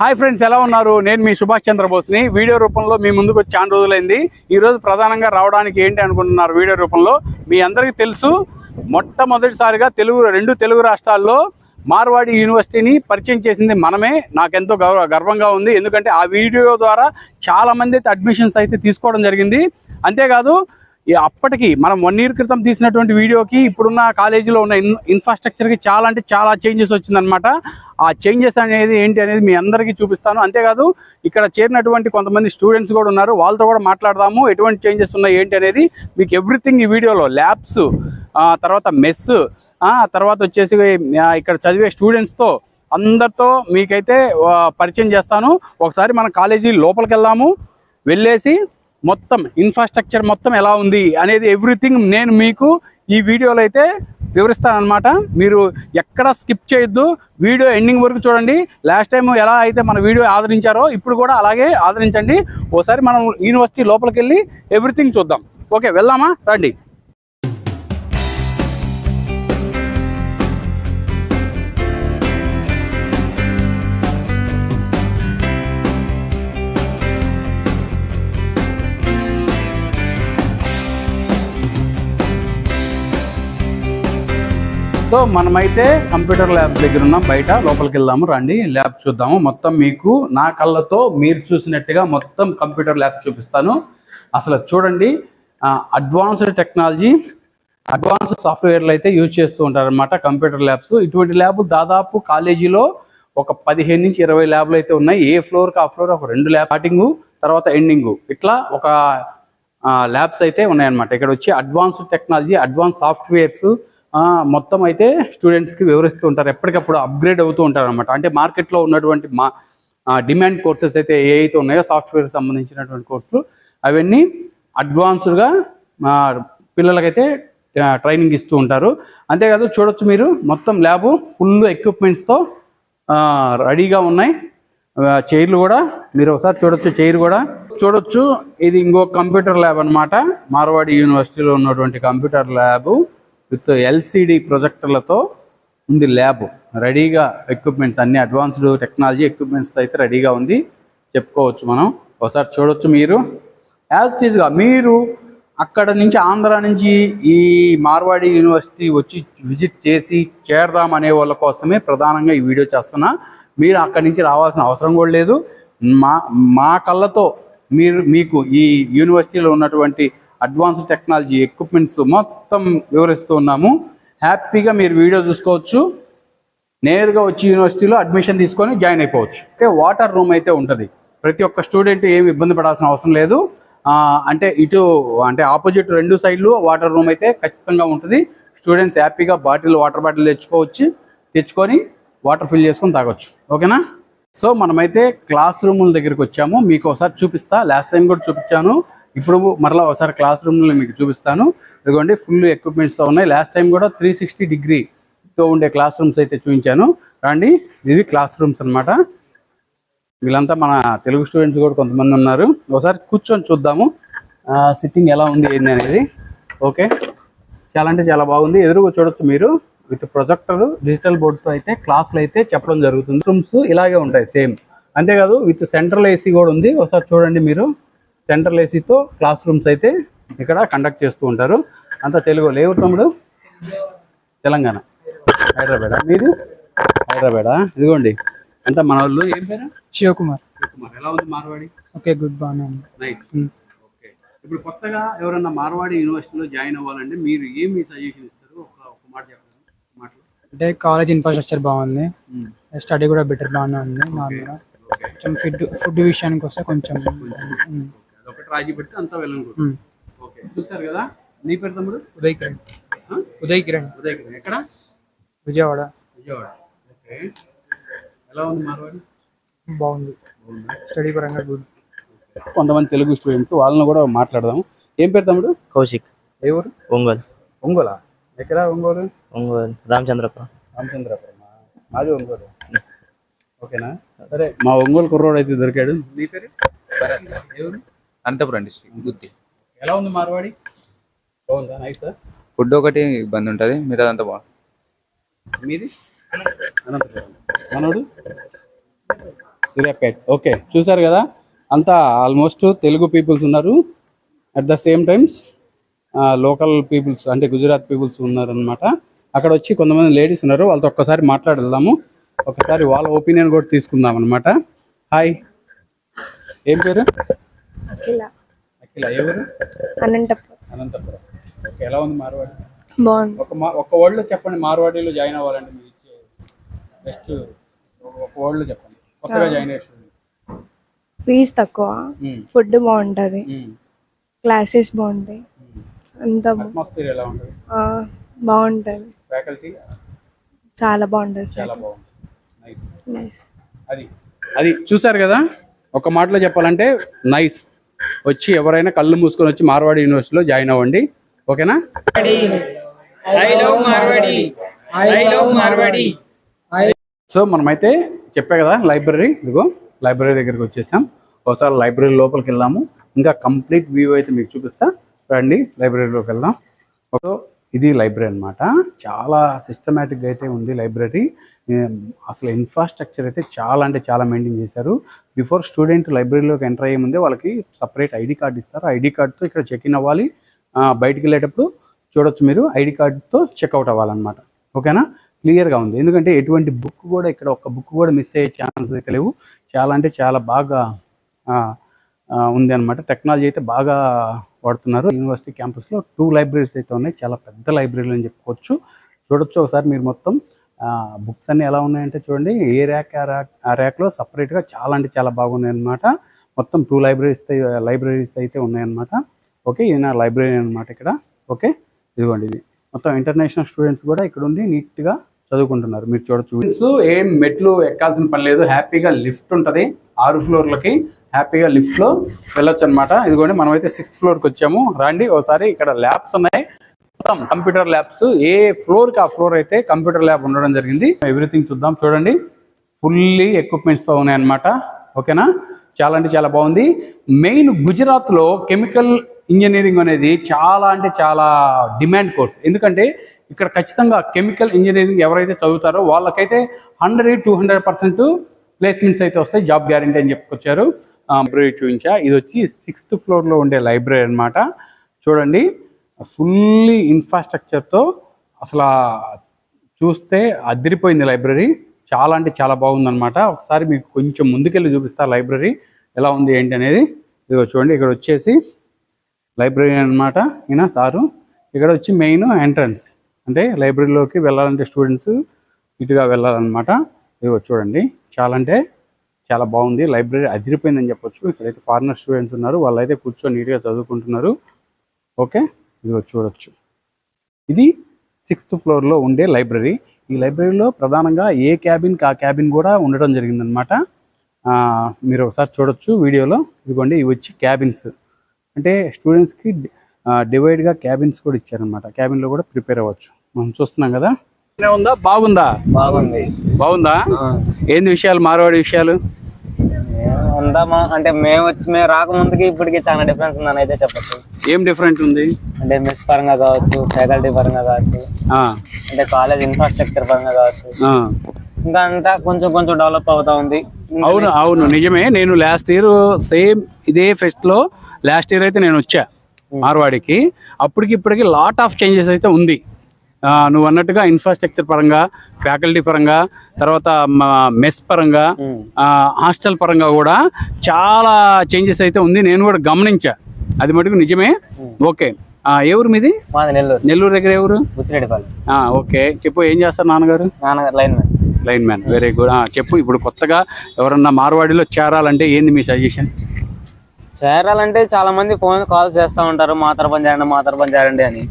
Hi friends ఎలా ఉన్నారు? నేను మీ సుభాష్ చంద్రబోస్ని వీడియో రూపంలో మీ ముందుకు వచ్చి చాలా రోజులైంది. ఈ రోజు ప్రధానంగా రావడానికి ఏంటి అనుకుంటున్నారు వీడియో రూపంలో? మీ అందరికీ తెలుసు మొట్టమొదటిసారిగా తెలుగు రెండు తెలుగు రాష్ట్రాల్లో మార్వాడి యూనివర్సిటీని పరిచయం చేసింది మనమే. నాకెంతో గౌరవ గర్వంగా ఉంది. ఎందుకంటే ఆ వీడియో ద్వారా చాలా మంది అయితే అడ్మిషన్స్ అయితే తీసుకోవడం జరిగింది. అంతేకాదు అప్పటికి మనం వన్ ఇయర్ క్రితం తీసినటువంటి వీడియోకి ఇప్పుడున్న కాలేజీలో ఉన్న ఇన్ ఇన్ఫ్రాస్ట్రక్చర్కి చాలా అంటే చాలా చేంజెస్ వచ్చిందనమాట ఆ చేంజెస్ అనేది ఏంటి అనేది మీ అందరికీ చూపిస్తాను. అంతేకాదు ఇక్కడ చేరినటువంటి కొంతమంది స్టూడెంట్స్ కూడా ఉన్నారు. వాళ్ళతో కూడా మాట్లాడదాము. ఎటువంటి చేంజెస్ ఉన్నాయి ఏంటి అనేది మీకు ఎవ్రీథింగ్ ఈ వీడియోలో ల్యాబ్స్ తర్వాత మెస్ తర్వాత వచ్చేసి ఇక్కడ చదివే స్టూడెంట్స్తో అందరితో మీకైతే పరిచయం చేస్తాను. ఒకసారి మన కాలేజీ లోపలికి వెళ్దాము. వెళ్ళేసి మొత్తం ఇన్ఫ్రాస్ట్రక్చర్ మొత్తం ఎలా ఉంది అనేది ఎవ్రీథింగ్ నేను మీకు ఈ వీడియోలో అయితే వివరిస్తానమాట మీరు ఎక్కడ స్కిప్ చేయొద్దు. వీడియో ఎండింగ్ వరకు చూడండి. లాస్ట్ టైం ఎలా అయితే మన వీడియో ఆదరించారో ఇప్పుడు కూడా అలాగే ఆదరించండి. ఓసారి మనం యూనివర్సిటీ లోపలికి వెళ్ళి ఎవ్రీథింగ్ చూద్దాం. ఓకే వెళ్దామా? రండి. సో మనమైతే కంప్యూటర్ ల్యాబ్ దగ్గర ఉన్నాం బయట లోపలికి వెళ్దాము రండి ల్యాబ్ చూద్దాము. మొత్తం మీకు నా కళ్ళతో మీరు చూసినట్టుగా మొత్తం కంప్యూటర్ ల్యాబ్ చూపిస్తాను. అసలు చూడండి అడ్వాన్స్డ్ టెక్నాలజీ అడ్వాన్స్డ్ సాఫ్ట్వేర్లు అయితే యూజ్ చేస్తూ ఉంటారనమాట కంప్యూటర్ ల్యాబ్స్. ఇటువంటి ల్యాబ్ దాదాపు కాలేజీలో ఒక పదిహేను నుంచి ఇరవై ల్యాబ్లు అయితే ఉన్నాయి. ఏ ఫ్లోర్కి ఆ ఫ్లోర్ ఒక రెండు ల్యాబ్ స్టార్టింగ్ తర్వాత ఎండింగ్ ఇట్లా ఒక ల్యాబ్స్ అయితే ఉన్నాయన్నమాట. ఇక్కడ వచ్చి అడ్వాన్స్డ్ టెక్నాలజీ అడ్వాన్స్ సాఫ్ట్వేర్స్ మొత్తం అయితే స్టూడెంట్స్కి వివరిస్తూ ఉంటారు. ఎప్పటికప్పుడు అప్గ్రేడ్ అవుతూ ఉంటారు అనమాట అంటే మార్కెట్లో ఉన్నటువంటి మా డిమాండ్ కోర్సెస్ అయితే ఏ అయితే ఉన్నాయో సాఫ్ట్వేర్ సంబంధించినటువంటి కోర్సులు అవన్నీ అడ్వాన్స్డ్గా పిల్లలకైతే ట్రైనింగ్ ఇస్తూ ఉంటారు. అంతేకాదు చూడొచ్చు మీరు మొత్తం ల్యాబ్ ఫుల్ ఎక్విప్మెంట్స్తో రెడీగా ఉన్నాయి. చైర్లు కూడా మీరు ఒకసారి చూడొచ్చు చైర్ కూడా. చూడొచ్చు ఇది ఇంకో కంప్యూటర్ ల్యాబ్ అన్నమాట. మార్వాడి యూనివర్సిటీలో ఉన్నటువంటి కంప్యూటర్ ల్యాబ్ విత్ ఎల్సిడి ప్రొజెక్టర్లతో ఉంది ల్యాబ్. రెడీగా ఎక్విప్మెంట్స్ అన్ని అడ్వాన్స్డ్ టెక్నాలజీ ఎక్విప్మెంట్స్తో అయితే రెడీగా ఉంది. చెప్పుకోవచ్చు మనం. ఒకసారి చూడొచ్చు మీరు. యాజ్ ఇట్ మీరు అక్కడ నుంచి ఆంధ్ర నుంచి ఈ మార్వాడి యూనివర్సిటీ వచ్చి విజిట్ చేసి చేరదాం అనే వాళ్ళ కోసమే ప్రధానంగా ఈ వీడియో చేస్తున్నా. మీరు అక్కడి నుంచి రావాల్సిన అవసరం కూడా లేదు. మా మా కళ్ళతో మీరు మీకు ఈ యూనివర్సిటీలో ఉన్నటువంటి అడ్వాన్స్ టెక్నాలజీ ఎక్విప్మెంట్స్ మొత్తం వివరిస్తూ ఉన్నాము. హ్యాపీగా మీరు వీడియో చూసుకోవచ్చు. నేరుగా వచ్చి యూనివర్సిటీలో అడ్మిషన్ తీసుకొని జాయిన్ అయిపోవచ్చు. ఓకే వాటర్ రూమ్ అయితే ఉంటుంది. ప్రతి ఒక్క స్టూడెంట్ ఏమి ఇబ్బంది పడాల్సిన అవసరం లేదు. అంటే ఇటు అంటే ఆపోజిట్ రెండు సైడ్లు వాటర్ రూమ్ అయితే ఖచ్చితంగా ఉంటుంది. స్టూడెంట్స్ హ్యాపీగా బాటిల్ వాటర్ బాటిల్ తెచ్చుకోవచ్చు. తెచ్చుకొని వాటర్ ఫిల్ చేసుకొని తాగొచ్చు. ఓకేనా? సో మనమైతే క్లాస్ రూముల దగ్గరికి వచ్చాము. మీకు ఒకసారి చూపిస్తా. లాస్ట్ టైం కూడా చూపించాను. ఇప్పుడు మరలా ఒకసారి క్లాస్ రూమ్లో మీకు చూపిస్తాను. ఇదిగోండి ఫుల్ ఎక్విప్మెంట్స్తో ఉన్నాయి. లాస్ట్ టైం కూడా త్రీ సిక్స్టీ డిగ్రీతో ఉండే క్లాస్ రూమ్స్ అయితే చూపించాను. రండి ఇవి క్లాస్ రూమ్స్ అన్నమాట. వీళ్ళంతా మన తెలుగు స్టూడెంట్స్ కూడా కొంతమంది ఉన్నారు. ఒకసారి కూర్చొని చూద్దాము. సిట్టింగ్ ఎలా ఉంది ఏంది అనేది. ఓకే. చాలా అంటే చాలా బాగుంది. ఎదురుగా చూడొచ్చు మీరు. విత్ ప్రొజెక్టర్ డిజిటల్ బోర్డుతో అయితే క్లాసులు అయితే చెప్పడం జరుగుతుంది. రూమ్స్ ఇలాగే ఉంటాయి సేమ్ అంతేకాదు విత్ సెంట్రల్ ఏసీ కూడా ఉంది. ఒకసారి చూడండి మీరు. సెంట్రల్ ఏసీతో క్లాస్ రూమ్స్ అయితే ఇక్కడ కండక్ట్ చేస్తూ ఉంటారు. అంతా తెలుగు. లేవు తమ్ముడు? తెలంగాణ. హైదరాబాద్ మీరు హైదరాబాద్ ఇదిగోండి. అంతా మన వాళ్ళు. ఏం పేరు? శివకుమార్. కుమార్ ఎలా ఉంది మార్వాడి? Okay good. బాగానే ఉంది. నైస్. ఓకే. ఇప్పుడు కొత్తగా ఎవరన్నా మార్వాడి యూనివర్సిటీలో జాయిన్ అవ్వాలంటే మీరు ఏమి సజెషన్ ఇస్తారు? ఒక ఒక మాట చెప్పండి మాటలు. అంటే కాలేజ్ ఇన్ఫ్రాస్ట్రక్చర్ బాగుంది. స్టడీ కూడా బెటర్ బాగానే ఉంది నార్మల్గా కొంచెం ఫుడ్ ఫుడ్ విషయానికి వస్తే కొంచెం రాజీ పెడితే అంతా వెళ్ళను. ఓకే. చూస్తారు కదా? నీ పేరు తమ్ముడు? ఉదయ్ కిరణ్? ఉదయ్ కిరణ్. ఉదయ్ కిరణ్. ఎక్కడ? విజయవాడ. విజయవాడ. ఓకే. ఎలా ఉంది మార్వాడి? బాగుంది. స్టడీ పరంగా గుడ్ కొంతమంది తెలుగు స్టూడెంట్స్ వాళ్ళని కూడా మాట్లాడదాం. ఏం పేరు తమ్ముడు? కౌశిక్. ఏ ఊరు? ఒంగోలు. ఒంగోలా? ఎక్కడ ఒంగోలు? ఒంగోలు. రామచంద్రపురం. రామచంద్రపురం మాది ఒంగోలు. ఓకేనా? సరే మా ఒంగోలు కుర్రోడు అయితే దొరికాడు. నీ పేరు? ఏ ఊరు? అనంతపురం డిస్ట్రిక్ట్ గుత్తి. ఎలా ఉంది మార్వాడి? బాగుందా? నైస్ సార్ ఫుడ్ ఒకటి ఇబ్బంది ఉంటుంది మిగతాదంతా బాగుంది. మీది? అనంతపురం. మనోడు? సూర్యాపేట్. ఓకే చూసారు కదా? అంతా ఆల్మోస్ట్ తెలుగు పీపుల్స్ ఉన్నారు. At the same times local peoples అంటే గుజరాత్ పీపుల్స్ ఉన్నారనమాట అక్కడ వచ్చి కొంతమంది లేడీస్ ఉన్నారు వాళ్ళతో ఒక్కసారి మాట్లాడదాము ఒకసారి వాళ్ళ ఒపీనియన్ కూడా తీసుకుందాం అనమాట హాయ్ ఏం పేరు? అఖిల. అఖిల ఎవరు అనంతపురం. అనంతపురం. ఎలా ఉంది మార్వాడి? బాగుంది. ఒక మా ఒక వర్డ్లో చెప్పండి మార్వాడీలో జాయిన్ అవ్వాలంటే మీరు ఇచ్చే బెస్ట్ ఒక వర్డ్లో చెప్పండి. కొత్తగా జాయిన్ అయ్యే ఫీజు తక్కువ. ఫుడ్ బాగుంటుంది. క్లాసెస్ బాగుంటాయి. అంతా బా- అట్మాస్ఫియర్ ఎలా ఉంటుంది? ఆ, బాగుంటుంది. ఫ్యాకల్టీ చాలా బాగుంటుంది. చాలా బాగుంటుంది నైస్ నైస్ అది అది చూసారు కదా? ఒక మాటలో చెప్పాలంటే నైస్. వచ్చి ఎవరైనా కళ్ళు మూసుకొని వచ్చి మార్వాడి యూనివర్సిటీలో జాయిన్ అవ్వండి. ఓకేనా? సో మనమైతే చెప్పా కదా లైబ్రరీ. ఇదిగో లైబ్రరీ దగ్గరికి వచ్చేసాం. ఒకసారి లైబ్రరీ లోపలికి వెళ్దాము. ఇంకా కంప్లీట్ వ్యూ అయితే మీకు చూపిస్తా. రండి లైబ్రరీలోకి వెళ్దాం. సో ఇది లైబ్రరీ అన్నమాట. చాలా సిస్టమేటిక్గా అయితే ఉంది లైబ్రరీ. అసలు ఇన్ఫ్రాస్ట్రక్చర్ అయితే చాలా అంటే చాలా మెయింటైన్ చేశారు. బిఫోర్ స్టూడెంట్ లైబ్రరీలోకి ఎంటర్ అయ్యే ముందే వాళ్ళకి సపరేట్ ఐడి కార్డు ఇస్తారు. ఐడి కార్డుతో ఇక్కడ చెక్ ఇన్ అవ్వాలి. బయటికి వెళ్ళేటప్పుడు చూడొచ్చు మీరు. ఐడి కార్డుతో చెక్అవుట్ అవ్వాలన్నమాట. ఓకేనా? క్లియర్గా ఉంది. ఎందుకంటే ఎటువంటి బుక్ కూడా ఇక్కడ ఒక బుక్ కూడా మిస్ అయ్యే ఛాన్స్ అయితే లేవు. చాలా అంటే చాలా బాగా ఉంది అనమాట టెక్నాలజీ అయితే బాగా వాడుతున్నారు. యూనివర్సిటీ క్యాంపస్లో టూ లైబ్రరీస్ అయితే ఉన్నాయి. చాలా పెద్ద లైబ్రరీలు అని చెప్పుకోవచ్చు. చూడొచ్చు ఒకసారి మీరు మొత్తం. బుక్స్ అన్ని ఎలా ఉన్నాయంటే చూడండి ఏ ర్యాక్ ఆ ర్యాక్ ఆ ర్యాక్లో సపరేట్గా చాలా అంటే చాలా బాగున్నాయి అనమాట మొత్తం టూ లైబ్రరీస్ లైబ్రరీస్ అయితే ఉన్నాయన్నమాట. ఓకే నా లైబ్రరీ అనమాట ఇక్కడ. ఓకే ఇదిగోండి ఇది. మొత్తం ఇంటర్నేషనల్ స్టూడెంట్స్ కూడా ఇక్కడ ఉండి నీట్గా చదువుకుంటున్నారు. మీరు చూడొచ్చు స్టూడెంట్స్ ఏం మెట్లు ఎక్కాల్సిన పని లేదు. హ్యాపీగా లిఫ్ట్ ఉంటుంది. ఆరు ఫ్లోర్లకి హ్యాపీగా లిఫ్ట్లో వెళ్ళొచ్చు అనమాట ఇదిగోండి మనమైతే సిక్స్త్ ఫ్లోర్కి వచ్చాము. రండి ఒకసారి ఇక్కడ ల్యాబ్స్ ఉన్నాయి. మొత్తం కంప్యూటర్ ల్యాబ్స్ ఏ ఫ్లోర్కి ఆ ఫ్లోర్ అయితే కంప్యూటర్ ల్యాబ్ ఉండడం జరిగింది. ఎవ్రీథింగ్ చూద్దాం చూడండి. ఫుల్లీ ఎక్విప్మెంట్స్తో ఉన్నాయి అనమాట ఓకేనా? చాలా అంటే చాలా బాగుంది. మెయిన్ గుజరాత్లో కెమికల్ ఇంజనీరింగ్ అనేది చాలా అంటే చాలా డిమాండ్ కోర్స్. ఎందుకంటే ఇక్కడ ఖచ్చితంగా కెమికల్ ఇంజనీరింగ్ ఎవరైతే చదువుతారో వాళ్ళకైతే hundred two hundred percent placements అయితే వస్తాయి జాబ్ గ్యారంటీ అని చెప్పుకొచ్చారు. లైబ్రరీ చూపించా. ఇది వచ్చి సిక్స్త్ ఫ్లోర్లో ఉండే లైబ్రరీ అన్నమాట. చూడండి. ఫుల్లీ ఇన్ఫ్రాస్ట్రక్చర్తో అసలు చూస్తే అదిరిపోయింది లైబ్రరీ. చాలా అంటే చాలా బాగుందనమాట ఒకసారి మీకు కొంచెం ముందుకెళ్ళి చూపిస్తా లైబ్రరీ ఎలా ఉంది ఏంటి అనేది. ఇదిగో చూడండి ఇక్కడ వచ్చేసి లైబ్రరీ అన్నమాట ఈయన సారు. ఇక్కడ వచ్చి మెయిన్ ఎంట్రన్స్. అంటే లైబ్రరీలోకి వెళ్ళాలంటే స్టూడెంట్స్ ఇటుగా వెళ్ళాలన్నమాట. ఇదిగో చూడండి చాలా అంటే చాలా బాగుంది. లైబ్రరీ అదిరిపోయిందని చెప్పొచ్చు. ఇక్కడైతే ఫారినర్ స్టూడెంట్స్ ఉన్నారు. వాళ్ళైతే కూర్చొని నీట్గా చదువుకుంటున్నారు. ఓకే? ఇదిగో చూడొచ్చు. ఇది సిక్స్త్ ఫ్లోర్లో ఉండే లైబ్రరీ. ఈ లైబ్రరీలో ప్రధానంగా ఏ క్యాబిన్కి ఆ క్యాబిన్ కూడా ఉండడం జరిగిందనమాట మీరు ఒకసారి చూడొచ్చు వీడియోలో. ఇదిగోండి ఇవి వచ్చి క్యాబిన్స్. అంటే స్టూడెంట్స్కి డివైడ్గా క్యాబిన్స్ కూడా ఇచ్చారనమాట క్యాబిన్లో కూడా ప్రిపేర్ అవ్వచ్చు. మనం చూస్తున్నాం కదా? ఉందా బాగుందా. బాగుంది. బాగుందా? ఏంది విషయాలు? మార్వాడి విషయాలు? ఉందామా అంటే మేము వచ్చి మేము రాకముందుకి ఇప్పటికి చాలా డిఫరెన్స్ ఉందని అయితే చెప్పచ్చు. ఏం డిఫరెంట్ ఉంది? అంటే మెస్ పరంగా కావచ్చు ఫ్యాకల్టీ పరంగా కావచ్చు అంటే కాలేజ్ ఇన్ఫ్రాస్ట్రక్చర్ పరంగా కావచ్చు. ఇంకా అంతా కొంచెం కొంచెం డెవలప్ అవుతా ఉంది. అవును అవును నిజమే. నేను లాస్ట్ ఇయర్ సేమ్ ఇదే ఫెస్ట్లో లాస్ట్ ఇయర్ అయితే నేను వచ్చా మార్వాడికి. అప్పటికి ఇప్పటికి లాట్ ఆఫ్ చేంజెస్ అయితే ఉంది. నువ్వు అన్నట్టుగా ఇన్ఫ్రాస్ట్రక్చర్ పరంగా ఫ్యాకల్టీ పరంగా తర్వాత మెస్ పరంగా హాస్టల్ పరంగా కూడా చాలా చేంజెస్ అయితే ఉంది. నేను కూడా గమనించా. అది మటుకు నిజమే? ఓకే. ఏ ఊరు మీది? నెల్లూరు. నెల్లూరు దగ్గర ఏ ఊరు? బుచ్చిరెడ్డిపల్లి. ఆ, ఓకే. చెప్పు ఏం చేస్తారు నాన్నగారు? నాన్నగారు line man line man very good చెప్పు ఇప్పుడు కొత్తగా ఎవరన్నా మార్వాడిలో చేరాలంటే ఏంది మీ సజెషన్ చేరాలంటే చాలా మంది ఫోన్ కాల్ చేస్తూ ఉంటారు. మా తరపున చేయండి మా తరపున చేయండి అని.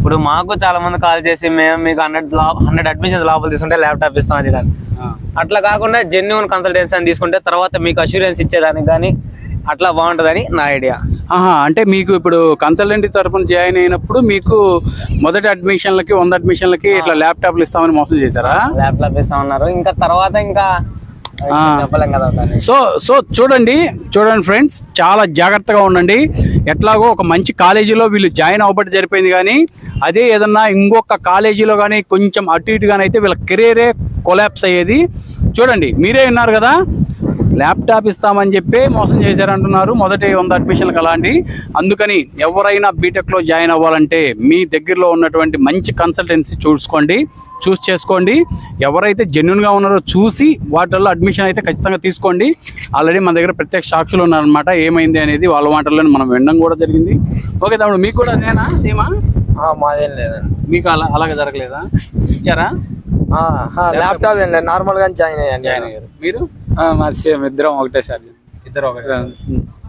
ఇప్పుడు మాకు చాలా మంది కాల్ చేసి మేము మీకు హండ్రెడ్ హండ్రెడ్ అడ్మిషన్స్ లోపల తీసుకుంటే ల్యాప్టాప్ ఇస్తాం అది కానీ అట్లా కాకుండా జెన్యున్ కన్సల్టెన్సీ అని తీసుకుంటే తర్వాత మీకు అష్యూరెన్స్ ఇచ్చేదానికి కానీ అట్లా బాగుంటుందని నా ఐడియా ఆహా అంటే మీకు ఇప్పుడు కన్సల్టెంట్ తరపున జాయిన్ అయినప్పుడు మీకు మొదటి అడ్మిషన్లకి వంద అడ్మిషన్లకి ఇట్లా ల్యాప్టాప్లు ఇస్తామని మోసం చేశారా? ల్యాప్టాప్ ఇస్తా ఉన్నారు ఇంకా తర్వాత ఇంకా సో సో చూడండి చూడండి ఫ్రెండ్స్ చాలా జాగ్రత్తగా ఉండండి. ఎట్లాగో ఒక మంచి కాలేజీలో వీళ్ళు జాయిన్ అవ్వబట్టి సరిపోయింది కానీ అదే ఏదన్నా ఇంకొక కాలేజీలో కానీ కొంచెం అటు ఇటుగానైతే వీళ్ళ కెరీరే కొలాప్స్ అయ్యేది. చూడండి మీరే విన్నారు కదా? ల్యాప్టాప్ ఇస్తామని చెప్పి మోసం చేశారంటున్నారు. మొదటి వంద అడ్మిషన్లకు అలాంటి. అందుకని ఎవరైనా బీటెక్లో జాయిన్ అవ్వాలంటే మీ దగ్గరలో ఉన్నటువంటి మంచి కన్సల్టెన్సీ చూసుకోండి చూస్ చేసుకోండి. ఎవరైతే జెన్యున్గా ఉన్నారో చూసి వాటిల్లో అడ్మిషన్ అయితే ఖచ్చితంగా తీసుకోండి. ఆల్రెడీ మన దగ్గర ప్రత్యేక సాక్షులు ఉన్నారనమాట ఏమైంది అనేది వాళ్ళ మాటల్లోనే మనం వినడం కూడా జరిగింది. ఓకే తమ్ముడు మీకు కూడా నేనా సీమా? మాదేం లేదండి. మీకు అలా అలాగే జరగలేదా? ఇచ్చారా? ల్యాప్టాప్ ఏం లేదు. నార్మల్గా జాయిన్ అయ్యండి జాయిన్ అయ్యారు. మీరు? మాది సేమ్ ఇద్దరం ఒకటే సార్ ఇద్దరు ఒకటి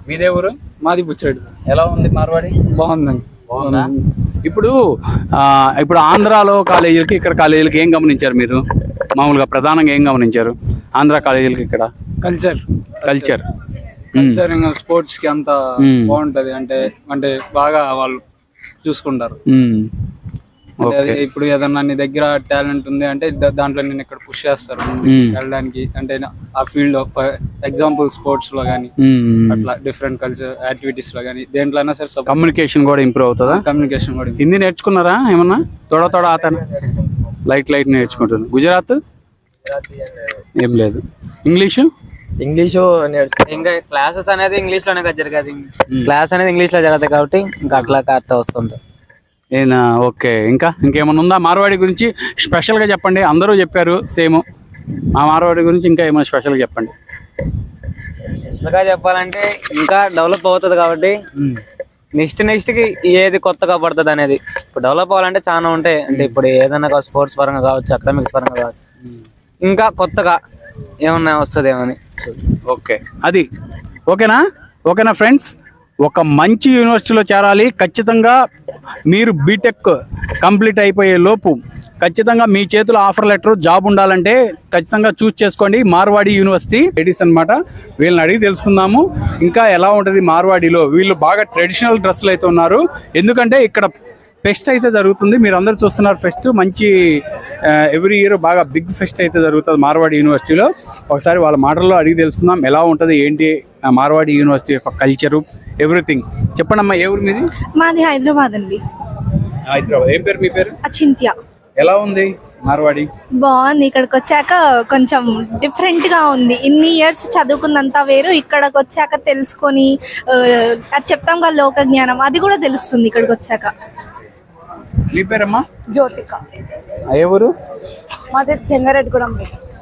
మీదే ఊరు? మాది బుచ్చిరెడ్డి. ఎలా ఉంది మార్వాడి? బాగుందండి. బాగుందా? ఇప్పుడు ఆ, ఇప్పుడు ఆంధ్రాలో కాలేజీలకి ఇక్కడ కాలేజీలకి ఏం గమనించారు మీరు? మామూలుగా ప్రధానంగా ఏం గమనించారు? ఆంధ్ర కాలేజీలకి ఇక్కడ? కల్చర్ కల్చర్ కల్చర్ ఇంకా స్పోర్ట్స్కి అంతా. బాగుంటది. అంటే అంటే బాగా వాళ్ళు చూసుకుంటారు. ఇప్పుడు ఏదన్నా నీ దగ్గర టాలెంట్ ఉంది అంటే దాంట్లో నేను ఇక్కడ పుష్ చేస్తారు. వెళ్ళడానికి. అంటే ఆ ఫీల్డ్లో ఎగ్జాంపుల్ స్పోర్ట్స్లో కానీ అట్లా డిఫరెంట్ కల్చర్ యాక్టివిటీస్లో కానీ దేంట్లో అయినా సరే కమ్యూనికేషన్ కూడా ఇంప్రూవ్ అవుతుందా? కమ్యూనికేషన్ కూడా హిందీ నేర్చుకున్నారా ఏమన్నా? తోడ తోడ ఆతన. లైట్ లైట్ నేర్చుకుంటుంది. గుజరాత్? ఏం లేదు. ఇంగ్లీషు? ఇంగ్లీషు నేర్చు ఇంకా క్లాసెస్ అనేది ఇంగ్లీష్లోనే కదా జరిగేది. క్లాస్ అనేది ఇంగ్లీష్లో జరుగుతాయి కాబట్టి ఇంకా అట్లా కరెక్ట్ ఏనా? ఓకే. ఇంకా ఇంకేమన్నా ఉందా? మార్వాడి గురించి స్పెషల్గా చెప్పండి. అందరూ చెప్పారు. సేమ్. మా మార్వాడి గురించి ఇంకా ఏమైనా స్పెషల్గా చెప్పండి. ఇంకా చెప్పాలంటే ఇంకా డెవలప్ అవుతుంది కాబట్టి నెక్స్ట్ నెక్స్ట్కి ఏది కొత్తగా పడుతుంది అనేది. ఇప్పుడు డెవలప్ అవ్వాలంటే చాలా ఉంటాయి. అంటే ఇప్పుడు ఏదైనా స్పోర్ట్స్ పరంగా కావచ్చు అకాడమిక్స్ పరంగా కావచ్చు. ఇంకా కొత్తగా ఏమన్నా వస్తుందేమని. ఓకే. అది. ఓకేనా? ఓకేనా ఫ్రెండ్స్ ఒక మంచి యూనివర్సిటీలో చేరాలి. ఖచ్చితంగా మీరు బీటెక్ కంప్లీట్ అయిపోయే లోపు ఖచ్చితంగా మీ చేతిలో ఆఫర్ లెటర్ జాబ్ ఉండాలంటే ఖచ్చితంగా చూస్ చేసుకోండి. మార్వాడి యూనివర్సిటీ లేడీస్ అన్నమాట. వీళ్ళని అడిగి తెలుసుకుందాము. ఇంకా ఎలా ఉంటుంది మార్వాడిలో? వీళ్ళు బాగా ట్రెడిషనల్ డ్రెస్సులు అయితే ఉన్నారు. ఎందుకంటే ఇక్కడ ఫెస్ట్ అయితే జరుగుతుంది. మీరు అందరు చూస్తున్నారు ఫెస్ట్. మంచి ఎవ్రీ ఇయర్ బాగా బిగ్ ఫెస్ట్ అయితే జరుగుతుంది మార్వాడి యూనివర్సిటీలో. ఒకసారి వాళ్ళ మాటల్లో అడిగి తెలుసుకుందాం. ఎలా ఉంటుంది ఏంటి మార్వాడి యూనివర్సిటీ యొక్క కల్చరు ఎవ్రీథింగ్. చెప్పండి అమ్మా ఏ ఊరు మీది? మాది హైదరాబాద్ అండి. హైదరాబాద్. ఏం పేరు మీ పేరు? అచింత్య. ఎలా ఉంది మార్వాడి? బాగుంది. ఇక్కడికి వచ్చాక కొంచెం డిఫరెంట్గా ఉంది. ఇన్ని ఇయర్స్ చదువుకున్నంత వేరు. ఇక్కడికి వచ్చాక తెలుసుకొని అది చెప్తాం కదా లోక జ్ఞానం అది కూడా తెలుస్తుంది ఇక్కడికి వచ్చాక మీ పేరమ్మా? జ్యోతిక. ఏ ఊరు? మాది జంగారెడ్డిగూడెం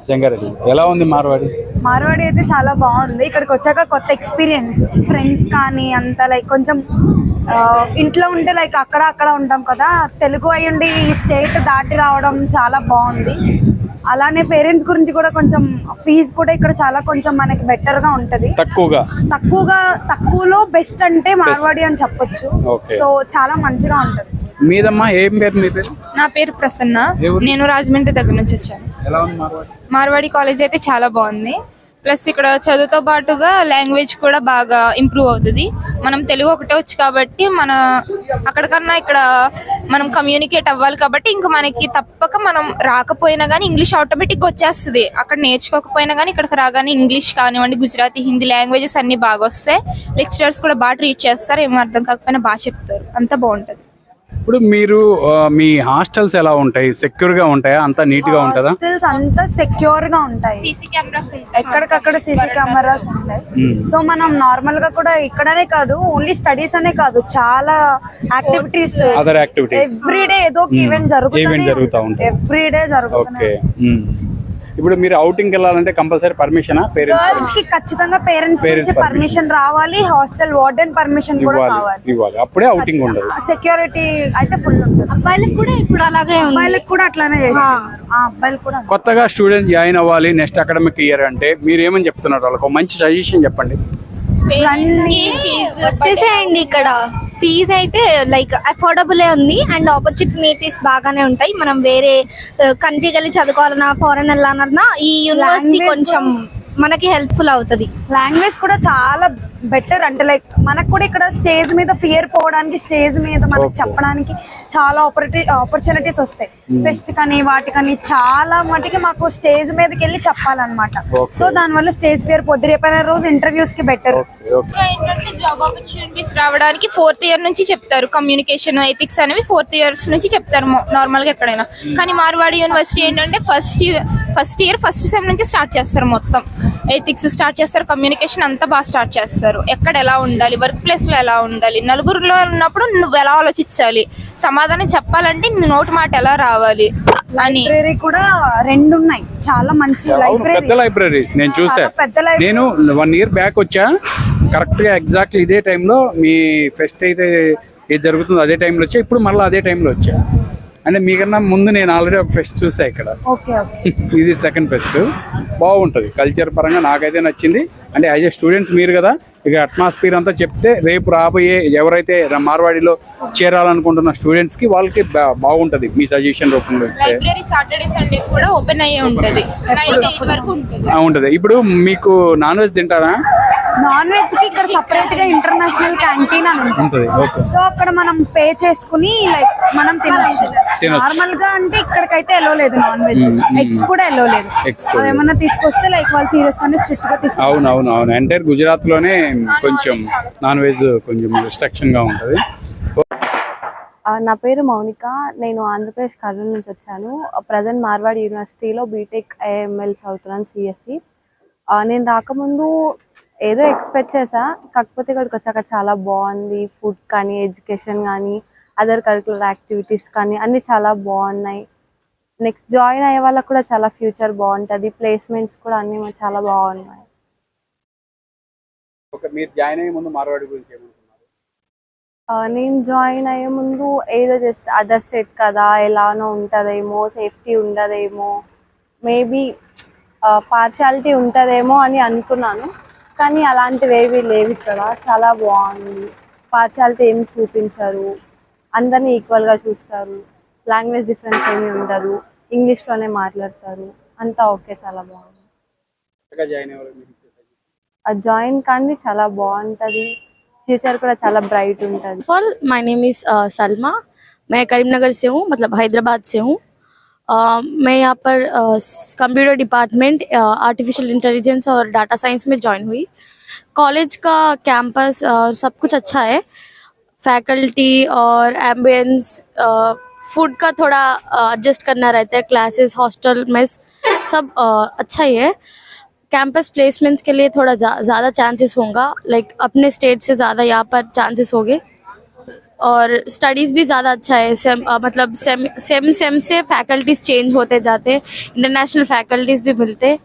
జంగారెడ్డి ఎలా ఉంది మార్వాడి? మార్వాడి అయితే చాలా బాగుంది. ఇక్కడికి వచ్చాక కొత్త ఎక్స్పీరియన్స్. ఫ్రెండ్స్ కానీ అంత లైక్ కొంచెం ఇంట్లో ఉంటే లైక్ అక్కడ అక్కడ ఉంటాం కదా. తెలుగు అయ్యుండి ఈ స్టేట్ దాటి రావడం చాలా బాగుంది. అలానే పేరెంట్స్ గురించి కూడా కొంచెం ఫీజు కూడా ఇక్కడ చాలా కొంచెం మనకి బెటర్గా ఉంటది. తక్కువగా? తక్కువగా తక్కువలో బెస్ట్ అంటే మార్వాడి అని చెప్పొచ్చు. సో చాలా మంచిగా ఉంటది. మీదమ్మా ఏం పేరు మీ పేరు? నా పేరు ప్రసన్న? నేను రాజమండ్రి దగ్గర నుంచి వచ్చాను. ఎలా ఉంది మార్వాడి? మార్వాడి కాలేజ్ అయితే చాలా బాగుంది. ప్లస్ ఇక్కడ చదువుతో పాటుగా లాంగ్వేజ్ కూడా బాగా ఇంప్రూవ్ అవుతుంది. మనం తెలుగు ఒకటే వచ్చు కాబట్టి మన అక్కడికన్నా ఇక్కడ మనం కమ్యూనికేట్ అవ్వాలి కాబట్టి ఇంకా మనకి తప్పక మనం రాకపోయినా కానీ ఇంగ్లీష్ ఆటోమేటిక్గా వచ్చేస్తుంది. అక్కడ నేర్చుకోకపోయినా కానీ ఇక్కడికి రాగానే ఇంగ్లీష్ కానివ్వండి గుజరాతీ హిందీ లాంగ్వేజెస్ అన్ని బాగా వస్తాయి. లెక్చరర్స్ కూడా బాగా ట్రీట్ చేస్తారు. ఏం అర్థం కాకపోయినా బాగా చెప్తారు. అంతా బాగుంటుంది. ఇప్పుడు మీరు మీ హాస్టల్స్ ఎలా ఉంటాయి? సెక్యూర్గా ఉంటాయా? అంతా నీట్గా ఉంటుందా? హాస్టల్స్ అంతా సెక్యూర్గా ఉంటాయి. సీసీ కెమెరాస్ ఎక్కడికక్కడ సీసీ కెమెరాస్ ఉంటాయి. సో మనం నార్మల్గా కూడా ఇక్కడనే కాదు ఓన్లీ స్టడీస్ అనే కాదు చాలా activities other activities every day ఏదో ఒక ఈవెంట్ Event జరుగుతా ఉంటాయి. ఎవ్రీ డే జరుగుతుంది ఓకే. ఇప్పుడు మీరు అవుటింగ్ వెళ్ళాలంటే కంపల్సరీ పర్మిషనా పేరెంట్స్ గర్ల్స్కి? ఖచ్చితంగా పేరెంట్స్ నుంచి పర్మిషన్ రావాలి. హాస్టల్ వార్డెన్ పర్మిషన్ కూడా ఇవ్వాలి కావాలి. ఇవ్వాలి. అప్పుడే అవుటింగ్ ఉండదు. సెక్యూరిటీ అయితే ఫుల్ ఉంటుంది. అబ్బాయిలకు కూడా ఇప్పుడు అలాగే ఉంది. అబ్బాయిలకు కూడా అట్లానే చేస్తారు ఆ అబ్బాయిలు కూడా కొత్తగా స్టూడెంట్ జాయిన్ అవ్వాలి నెక్స్ట్ అకాడమిక్ ఇయర్ అంటే. మీరు ఏమని చెప్తున్నారు వాళ్ళకి? ఒక మంచి సజెషన్ చెప్పండి. వచ్చేసేయండి ఇక్కడ. ఫీజ్ అయితే లైక్ అఫోర్డబుల్ ఉంది. అండ్ ఆపర్చునిటీస్ బాగానే ఉంటాయి. మనం వేరే కంట్రీకి వెళ్ళి చదువుకోవాలన్నా ఫారెన్ వెళ్ళాలన్నా ఈ యూనివర్సిటీ కొంచెం మనకి హెల్ప్ఫుల్ అవుతుంది. లాంగ్వేజ్ కూడా చాలా బెటర్ అంటే లైక్ మనకు కూడా ఇక్కడ స్టేజ్ మీద ఫియర్ పోవడానికి స్టేజ్ మీద మనకు. చెప్పడానికి చాలా ఆపర్చునిటీస్ వస్తాయి. ఫెస్ట్ కానీ వాటికని చాలా మటుకి మాకు స్టేజ్ మీదకి వెళ్ళి చెప్పాలన్నమాట. సో దానివల్ల స్టేజ్ ఫియర్ పొద్దు. రేపైన రోజు ఇంటర్వ్యూస్కి బెటర్ ఏంటంటే జాబ్ ఆపర్చునిటీస్ రావడానికి ఫోర్త్ ఇయర్ నుంచి చెప్తారు. కమ్యూనికేషన్ ఎథిక్స్ అనేవి ఫోర్త్ ఇయర్స్ నుంచి చెప్తారు నార్మల్గా ఎక్కడైనా. కానీ మార్వాడి యూనివర్సిటీ ఏంటంటే first first year first sem నుంచి స్టార్ట్ చేస్తారు మొత్తం. ఎథిక్స్ స్టార్ట్ చేస్తారు కమ్యూనికేషన్ అంతా బాగా స్టార్ట్ చేస్తారు. ఎక్కడ ఎలా ఉండాలి? వర్క్ ప్లేస్లో ఎలా ఉండాలి? నలుగురిలో ఉన్నప్పుడు నువ్వు ఎలా ఆలోచించాలి? సమాధానం చెప్పాలంటే నీ నోటి మాట ఎలా రావాలి? అని. లైబ్రరీ కూడా రెండు ఉన్నాయి చాలా మంచి పెద్ద లైబ్రరీస్ నేను చూసా. నేను వన్ ఇయర్ బ్యాక్ వచ్చా. కరెక్ట్గా ఎగ్జాక్ట్లీ ఇదే టైంలో మీ ఫెస్ట్ అయితే ఏది జరుగుతుందో అదే టైంలో వచ్చా. ఇప్పుడు మళ్ళీ అదే టైంలో వచ్చా. అంటే మీకన్నా ముందు నేను ఆల్రెడీ ఒక ఫెస్ట్ చూసా ఇక్కడ. Okay okay. ఇది సెకండ్ ఫెస్ట్ బాగుంటుంది. కల్చర్ పరంగా నాకైతే నచ్చింది. అంటే యాజ్ ఏ స్టూడెంట్స్ మీరు కదా ఇక అట్మాస్ఫియర్ అంతా చెప్తే రేపు రాబోయే ఎవరైతే మార్వాడిలో చేరాలనుకుంటున్న స్టూడెంట్స్కి వాళ్ళకి బాగుంటది. మీ సజెషన్ రూపంలో ఇస్తే ఉంటది. ఇప్పుడు మీకు నాన్ వెజ్ తింటారా? నాన్ వెజ్కి ఇక్కడ సపరేట్గా ఇంటర్నేషనల్ క్యాంటీన్ అని ఉంటుంది. సో అక్కడ మనం పే చేసుకుని లైక్ మనం తినచ్చు. తినొచ్చు. నార్మల్గా అంటే ఇక్కడికైతే ఎలో లేదు నాన్ వెజ్ ఎగ్స్ కూడా ఎలో లేదు. ఏమన్నా తీసుకొస్తే లైక్ వాళ్ళు సీరియస్ గానే స్ట్రిక్ట్గా తీసుకుంటారు. అవును అవును అవును ఎంటైర్ గుజరాత్లోనే కొంచెం నాన్ వెజ్ కొంచెం రిస్ట్రిక్షన్ ఉంటుంది. నా పేరు మౌనిక. నేను ఆంధ్రప్రదేశ్ కర్నూలు నుంచి వచ్చాను. ప్రజెంట్ మార్వాడి యూనివర్సిటీలో బీటెక్ ఏఎంఎల్ చదువుతున్నాను సిఎస్సి నేను రాకముందు ఏదో ఎక్స్పెక్ట్ చేసా కాకపోతే ఇక్కడికి వచ్చాక చాలా బాగుంది. ఫుడ్ కానీ ఎడ్యుకేషన్ కానీ అదర్ కరికులర్ యాక్టివిటీస్ కానీ అన్నీ చాలా బాగున్నాయి. నెక్స్ట్ జాయిన్ అయ్యే వాళ్ళకి కూడా చాలా ఫ్యూచర్ బాగుంటుంది. ప్లేస్మెంట్స్ కూడా అన్నీ చాలా బాగున్నాయి. ఒక మీరు జాయిన్ అయ్యే ముందు మార్వాడి గురించి ఏమనుకున్నారు నేను జాయిన్ అయ్యే ముందు ఏదో జస్ట్ అదర్ స్టేట్ కదా ఎలానో ఉంటుందేమో సేఫ్టీ ఉండదేమో మేబీ పార్షాలిటీ ఉంటుందేమో అని అనుకున్నాను. కానీ అలాంటివి ఏవి లేవు ఇక్కడ. చాలా బాగుంది. పార్షాలిటీ ఏమి చూపించరు. అందరినీ ఈక్వల్గా చూస్తారు. లాంగ్వేజ్ డిఫరెన్స్ ఏమీ ఉండదు. ఇంగ్లీష్లోనే మాట్లాడతారు. అంతా ఓకే చాలా బాగుంది. జాయిన్ ఆ జాయిన్ కానీ చాలా బాగుంటుంది ఫ్యూచర్ కూడా చాలా బ్రైట్ ఉంటుంది all my name is Salma मैं करीमनगर से हूँ मतलब हैदराबाद से हूँ uh, मैं यहाँ पर कंप्यूटर डिपार्टमेंट आर्टिफिशियल इंटेलिजेंस और डाटा साइंस में ज्वाइन हुई कॉलेज का कैंपस सब कुछ अच्छा है फैकल्टी और एम्बियंस फूड का थोड़ा एडजस्ट करना रहता है क्लासेस हॉस्टल मेस सब uh, अच्छा ही है कैंपस प्लेसमेंट्स के लिए थोड़ा ज़्यादा चांसेस होगा लाइक अपने स्टेट से ज़्यादा यहाँ पर चांसेस होंगे और स्टडीज़ भी ज़्यादा अच्छा है सेम अ, मतलब सेम सेम सेम से फैकल्टीज़ चेंज होते जाते इंटरनेशनल फैकल्टीज़ भी मिलते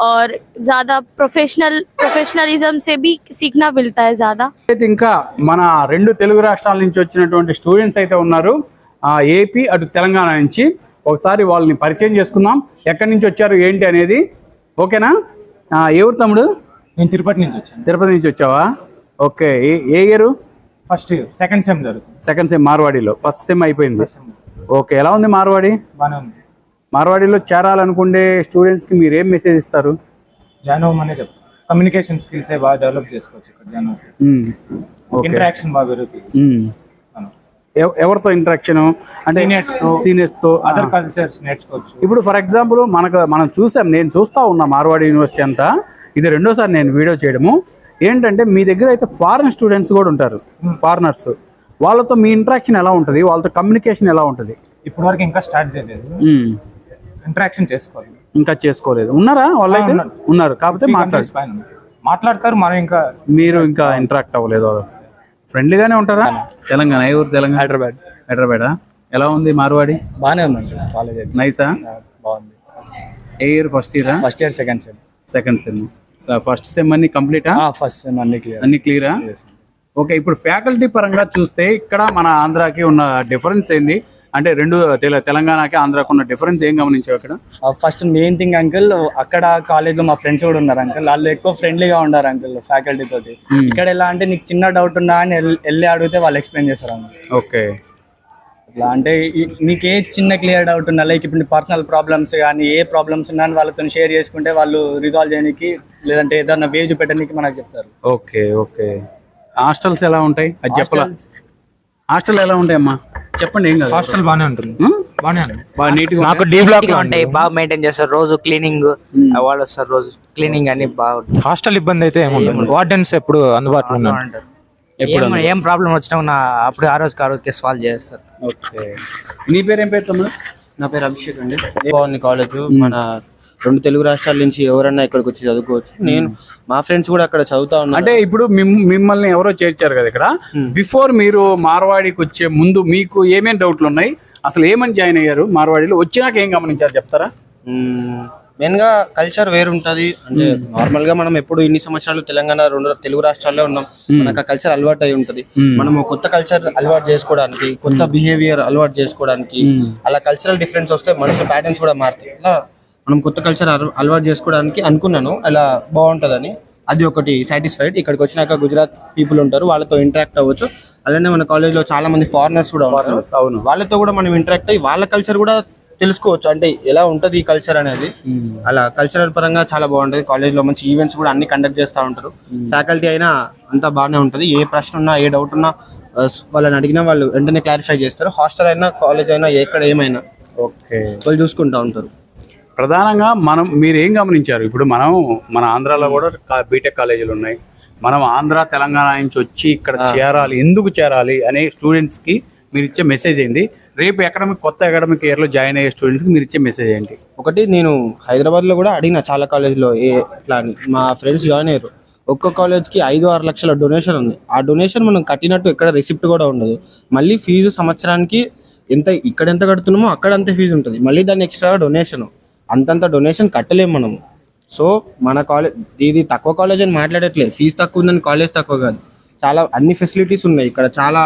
और ज़्यादा प्रोफेशनल प्रोफेशनलिज्म से भी सीखना मिलता है ज़्यादा అయితే ఇంకా మన రెండు తెలుగు రాష్ట్రాల నుంచి వచ్చినటువంటి స్టూడెంట్స్ అయితే ఉన్నారు ఆ, ఏపీ అటు తెలంగాణ నుంచి ఒకసారి వాళ్ళని పరిచయం చేసుకుందాం ఎక్కడి నుంచి వచ్చారు ఏంటి అనేది ఓకేనా ఊరు తమ్ముడు? నేను తిరుపతి నుంచి వచ్చాను. తిరుపతి నుంచి వచ్చావా? ఓకే ఏ year? First year second sem జరుగుతుంది. సెకండ్ సెమ్ మార్వాడిలో ఫస్ట్ సెమ్ అయిపోయింది. ఓకే ఎలా ఉంది మార్వాడి? బాగానే ఉంది. మార్వాడిలో చేరాలనుకునే స్టూడెంట్స్కి మీరు ఏం మెసేజ్ ఇస్తారు? జాయిన్ అవ్వమనే చెప్తాను కమ్యూనికేషన్ స్కిల్స్ బాగా డెవలప్ చేసుకోవచ్చు ఇక్కడ జాయిన్ ఇంటరాక్షన్ బాగా పెరుగుతుంది. ఎవరితో ఇంటరాక్షన్ అంటే సీనియర్స్తో అదర్. కల్చర్స్ నేర్చుకోవచ్చు. ఇప్పుడు ఫర్ ఎగ్జాంపుల్ మనకు మనం చూసాం నేను చూస్తా ఉన్నా మార్వాడి యూనివర్సిటీ అంతా. ఇది రెండోసారి నేను వీడియో చేయడము. ఏంటంటే మీ దగ్గర అయితే ఫారెన్ స్టూడెంట్స్ కూడా ఉంటారు. ఫారినర్స్ వాళ్ళతో మీ ఇంటరాక్షన్ ఎలా ఉంటుంది? వాళ్ళతో కమ్యూనికేషన్ ఎలా ఉంటుంది? ఇప్పటి వరకు ఇంకా స్టార్ట్ చేయలేదు. ఇంటరాక్షన్ చేసుకోవాలి. ఇంకా చేసుకోలేదు. ఉన్నారా వాళ్ళైతే? ఉన్నారు. కాకపోతే మాట్లాడు. మాట్లాడతారు మనం ఇంకా మీరు ఇంకా ఇంటరాక్ట్ అవ్వలేదు ఫ్రెండ్లీగానే ఉంటారా? తెలంగాణ ఏ ఊరు తెలంగాణ? హైదరాబాద్. హైదరాబాద్? ఎలా ఉంది మార్వాడి? బాగానే ఉందండి కాలేజ్ అయితే. నైసా? బాగుంది. ఏ ఇయర్ ఫస్ట్ ఇయరా? First year second sem. Second sem. First sem అన్ని కంప్లీటా? ఫస్ట్ సెమ్ అన్ని క్లియర్. అన్ని క్లియరా? ఓకే ఇప్పుడు ఫ్యాకల్టీ పరంగా చూస్తే ఇక్కడ మన ఆంధ్రాకి ఉన్న డిఫరెన్స్ ఏంది? అంటే రెండు తెల- తెలంగాణకి ఆంధ్రాకి ఉన్న డిఫరెన్స్ ఏం గమనించావు ఇక్కడ? ఫస్ట్ మెయిన్ థింగ్ అంకుల్ అక్కడ కాలేజ్లో మా ఫ్రెండ్స్ కూడా ఉన్నారు అంకుల్. వాళ్ళు ఎక్కువ ఫ్రెండ్లీగా ఉన్నారు అంకుల్ ఫ్యాకల్టీ తోటి. ఇక్కడ ఎలా అంటే నీకు చిన్న డౌట్ ఉన్నా అని వెళ్ళి అడిగితే వాళ్ళు ఎక్స్ప్లెయిన్ చేస్తారు ఓకే. ఇట్లా అంటే నీకు ఏ చిన్న క్లియర్ డౌట్ ఉన్నా లైక్ ఇప్పుడు పర్సనల్ ప్రాబ్లమ్స్ కానీ ఏ ప్రాబ్లమ్స్ ఉన్నా అని వాళ్ళతో షేర్ చేసుకుంటే వాళ్ళు రిజాల్వ్ చేయడానికి లేదంటే ఏదన్నా వేజ్ పెట్టడానికి మనకు చెప్తారు. Okay okay. హాస్టల్స్ ఎలా ఉంటాయి? అది చెప్పలా? హాస్టల్ ఎలా ఉంటాయి అమ్మా? చెప్పండి ఏం కాదు. హాస్టల్ బాగానే ఉంటుంది. ఉంటుంది బాగా నీట్గా నాకు డి బ్లాక్లో ఉంటాయి. బాగా మెయింటైన్ చేస్తారు. రోజు క్లీనింగ్ వాళ్ళు వస్తారు రోజు. క్లీనింగ్ అని బాగుంటుంది హాస్టల్ ఇబ్బంది అయితే ఏముండదు. వార్డెన్స్ ఎప్పుడు అందుబాటులో ఉన్నారు ఎప్పుడు ఏం- ఏం ప్రాబ్లం వచ్చినా నా అప్పుడు ఆ రోజుకి ఆ రోజుకి సాల్వ్ చేస్తారు. ఓకే. నీ పేరు ఏం పేరు తమ్ముడు? నా పేరు అభిషేక్ అండి. బాగుంది కాలేజ్. మన రెండు తెలుగు రాష్ట్రాల నుంచి ఎవరన్నా ఇక్కడికి వచ్చి చదువుకోవచ్చు. నేను మా ఫ్రెండ్స్ కూడా అక్కడ చదువుతా ఉన్నారు. అంటే ఇప్పుడు మిమ్- మిమ్మల్ని ఎవరో చేర్చారు కదా ఇక్కడ? బిఫోర్ మీరు మార్వాడికి వచ్చే ముందు మీకు ఏమేం డౌట్లు ఉన్నాయి? అసలు ఏమని జాయిన్ అయ్యారు మార్వాడిలో? వచ్చినాక ఏం గమనించారు చెప్తారా? మెయిన్గా కల్చర్ వేరు ఉంటది అంటే నార్మల్గా మనం ఎప్పుడు ఇన్ని సంవత్సరాలు తెలంగాణ రెండు తెలుగు రాష్ట్రాల్లో ఉన్నాం. మనకు ఆ కల్చర్ అలవాటు అయి ఉంటది మనం కొత్త కల్చర్ అలవాటు చేసుకోవడానికి కొత్త బిహేవియర్ అలవాటు చేసుకోవడానికి అలా కల్చరల్ డిఫరెన్స్ వస్తే మనుషుల ప్యాటర్న్స్ కూడా మారుతాయి. అలా మనం కొత్త కల్చర్ అలవాటు చేసుకోవడానికి అనుకున్నాను. అలా బాగుంటదని. అది ఒకటి సాటిస్ఫైడ్ ఇక్కడికి వచ్చినాక గుజరాత్ పీపుల్ ఉంటారు. వాళ్ళతో ఇంటరాక్ట్ అవ్వచ్చు. అలానే మన కాలేజ్లో చాలా మంది ఫారినర్స్ కూడా ఉంటారు. అవును. వాళ్ళతో కూడా మనం ఇంటరాక్ట్ అయ్యి వాళ్ళ కల్చర్ కూడా తెలుసుకోవచ్చు. అంటే ఎలా ఉంటది ఈ కల్చర్ అనేది? అలా కల్చరల్ పరంగా చాలా బాగుంటది. కాలేజ్లో మంచి ఈవెంట్స్ కూడా అన్ని కండక్ట్ చేస్తూ ఉంటారు. ఫ్యాకల్టీ అయినా అంతా బాగానే ఉంటది. ఏ ప్రశ్న ఉన్నా ఏ డౌట్ ఉన్నా వాళ్ళని అడిగినా వాళ్ళు వెంటనే క్లారిఫై చేస్తారు. హాస్టల్ అయినా కాలేజ్ అయినా ఎక్కడ ఏమైనా ఓకే. వాళ్ళు చూసుకుంటా ఉంటారు. ప్రధానంగా మనం మీరు ఏం గమనించారు? ఇప్పుడు మనం మన ఆంధ్రాలో కూడా బీటెక్ కాలేజీలు ఉన్నాయి. మనం ఆంధ్ర తెలంగాణ నుంచి వచ్చి ఇక్కడ చేరాలి ఎందుకు చేరాలి అనే స్టూడెంట్స్కి మీరు ఇచ్చే మెసేజ్ ఏంది? రేపు అకాడమిక్ కొత్త అకాడమిక్ ఇయర్లో జాయిన్ అయ్యే స్టూడెంట్స్కి మీరు ఇచ్చే మెసేజ్ ఏంటి? ఒకటి నేను హైదరాబాద్లో కూడా అడిగిన చాలా కాలేజ్లో ఏ ఇట్లా అని. మా ఫ్రెండ్స్ జాయిన్ అయ్యారు. ఒక్క కాలేజ్కి ఐదు ఆరు లక్షల డొనేషన్ ఉంది. ఆ డొనేషన్ మనం కట్టినట్టు ఎక్కడ రిసిప్ట్ కూడా ఉండదు. మళ్ళీ ఫీజు సంవత్సరానికి ఎంత ఇక్కడ ఎంత కడుతున్నామో అక్కడ అంతే ఫీజు ఉంటుంది. మళ్ళీ దాన్ని ఎక్స్ట్రా డొనేషన్. అంతంత డొనేషన్ కట్టలేము మనము. సో మన కాలేజ్ ఇది తక్కువ కాలేజ్ అని మాట్లాడట్లేదు. ఫీజు తక్కువ ఉందని కాలేజ్ తక్కువ కాదు. చాలా అన్ని ఫెసిలిటీస్ ఉన్నాయి. ఇక్కడ చాలా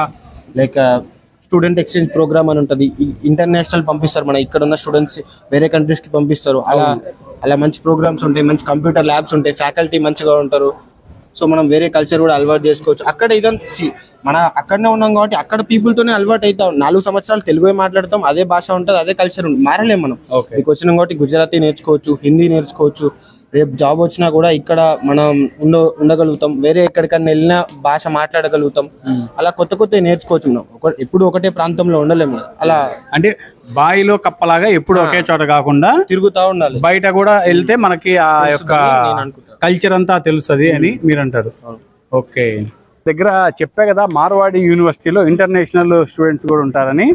లైక్ స్టూడెంట్ ఎక్స్చేంజ్ ప్రోగ్రామ్ అని ఉంటుంది. ఇంటర్నేషనల్ పంపిస్తారు మన ఇక్కడ ఉన్న స్టూడెంట్స్ వేరే కంట్రీస్కి పంపిస్తారు. అలా అలా మంచి ప్రోగ్రామ్స్ ఉంటాయి. మంచి కంప్యూటర్ ల్యాబ్స్ ఉంటాయి. ఫ్యాకల్టీ మంచిగా ఉంటారు. సో మనం వేరే కల్చర్ కూడా అలవాటు చేసుకోవచ్చు. అక్కడ ఇదంతా మన అక్కడనే ఉన్నాం కాబట్టి అక్కడ people తోనే అలవాటు అవుతాం నాలుగు సంవత్సరాలు తెలుగే మాట్లాడతాం అదే భాష ఉంటుంది అదే కల్చర్ ఉంటుంది. మారలేం మనం. మీకు వచ్చినాం కాబట్టి గుజరాతీ నేర్చుకోవచ్చు హిందీ నేర్చుకోవచ్చు. రేపు జాబ్ వచ్చినా కూడా ఇక్కడ మనం ఉండ ఉండగలుగుతాం. వేరే ఎక్కడికన్నా వెళ్ళినా భాష మాట్లాడగలుగుతాం. అలా కొత్త కొత్త నేర్చుకోవచ్చు మనం. ఒక ఎప్పుడు ఒకటే ప్రాంతంలో ఉండలేము. అలా అంటే బాయిలో కప్పలాగా ఎప్పుడు ఒకే చోట కాకుండా తిరుగుతా ఉండాలి. బయట కూడా వెళ్తే మనకి ఆ యొక్క కల్చర్ అంతా తెలుస్తుంది అని మీరు అంటారు ఓకే దగ్గర చెప్పే కదా మార్వాడి యూనివర్సిటీలో ఇంటర్నేషనల్ స్టూడెంట్స్ కూడా ఉంటారని.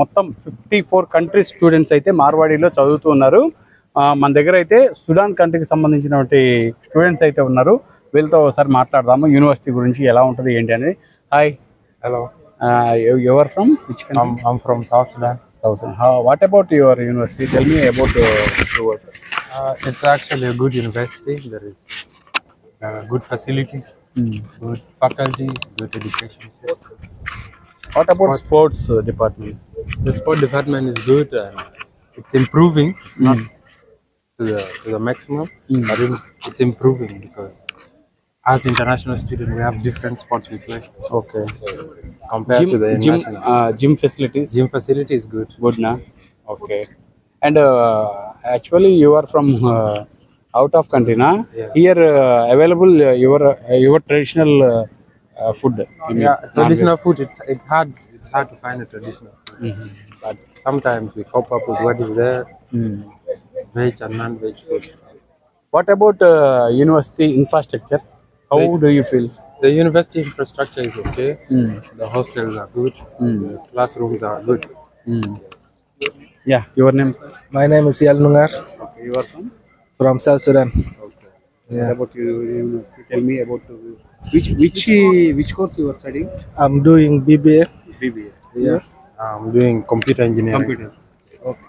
మొత్తం ఫిఫ్టీ ఫోర్ కంట్రీస్ స్టూడెంట్స్ అయితే మార్వాడిలో చదువుతూ ఉన్నారు. మన దగ్గర అయితే సుడాన్ కంట్రీకి సంబంధించినటువంటి స్టూడెంట్స్ అయితే ఉన్నారు. వీళ్ళతో ఒకసారి మాట్లాడదాము యూనివర్సిటీ గురించి ఎలా ఉంటుంది ఏంటి అనేది. Hi hello ever from which I'm from South Sudan. What about your university tell me about it's actually a good university. There is uh, Mm. Good faculties, good education system. What about sports, sports uh, department? The sport department is good. And it's improving. It's not mm. to the, to the maximum, mm. but it's, it's improving because as international student, we have different sports we play. Okay. So compared gym, to the gym, uh, gym facilities. Gym facilities good. Good now. Okay. And uh, actually, you are from mm-hmm. uh, out of country, na? Here uh, available uh, your uh, your traditional food. Yeah, traditional food. It's it's hard. It's hard to find a traditional. Food. Mm-hmm. But sometimes we cope up with what is there. Mm. Veg and non-veg food. What about uh, university infrastructure? How do you feel? The university infrastructure is okay. Mm. The hostels are good. Mm. The classrooms are good. Yeah. Your name? My name is Yal You are from? from South Sudan. Yeah. About you. Tell me about uh, which which uh, which course you are studying? I'm doing BBA. BBA. Yeah. I'm doing computer engineering. Computer. Okay.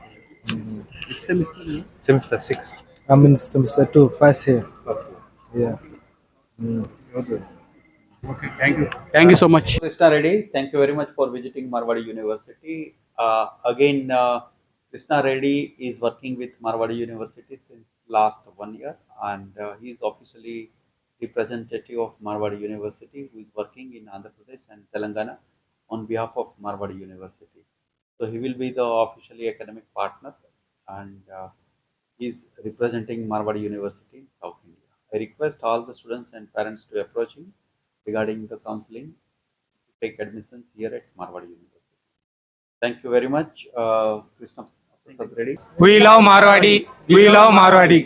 Mm. Which semester? Semester six. I'm in semester two, first year. First year. Yeah. Mm. Okay. Okay, thank you. Thank you so much. Krishna Reddy, thank you very much for visiting Marwadi University. Uh, again, uh, Krishna Reddy is working with Marwadi University since last one year, and uh, he is officially representative of Marwadi University, who is working in Andhra Pradesh and Telangana on behalf of Marwadi University. So he will be the officially academic partner, and uh, he is representing Marwadi University in South India. I request all the students and parents to approach him regarding the counseling to take admissions here at Marwadi University. Thank you very much, uh, Krishna we love Marwadi we love Marwadi